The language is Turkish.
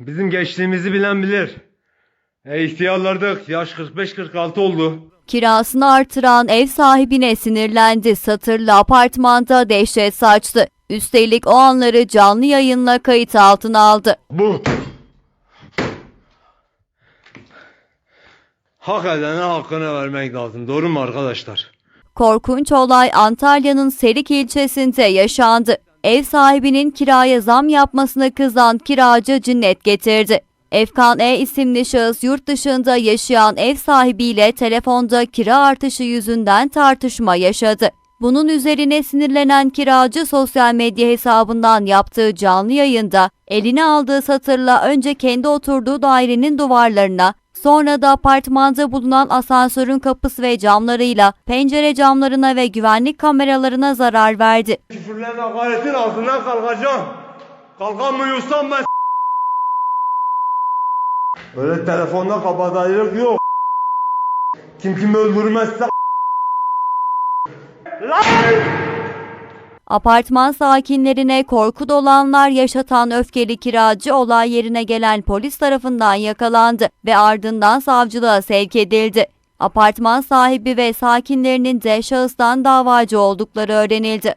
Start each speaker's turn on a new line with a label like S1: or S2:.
S1: Bizim geçtiğimizi bilen bilir. E ihtiyarlardık. Yaş 45-46 oldu.
S2: Kirasını artıran ev sahibine sinirlendi. Satırlı apartmanda dehşet saçtı. Üstelik o anları canlı yayınla kayıt altına aldı.
S1: Bu. Hak edene hakkını vermek lazım. Doğru mu arkadaşlar?
S2: Korkunç olay Antalya'nın Serik ilçesinde yaşandı. Ev sahibinin kiraya zam yapmasına kızan kiracı cinnet getirdi. Efkan E isimli şahıs yurt dışında yaşayan ev sahibiyle telefonda kira artışı yüzünden tartışma yaşadı. Bunun üzerine sinirlenen kiracı sosyal medya hesabından yaptığı canlı yayında eline aldığı satırla önce kendi oturduğu dairenin duvarlarına Sonra da apartmanda bulunan asansörün kapısı ve camlarıyla pencere camlarına ve güvenlik kameralarına zarar verdi.
S1: Küfürlerin hakaretin altından kalkacağım. Kalkamıyorsam ben Öyle telefonda kabadayılık yok. Kim kimi öldürmezse Lan!
S2: Apartman sakinlerine korku dolanlar yaşatan öfkeli kiracı olay yerine gelen polis tarafından yakalandı ve ardından savcılığa sevk edildi. Apartman sahibi ve sakinlerinin de şahıstan davacı oldukları öğrenildi.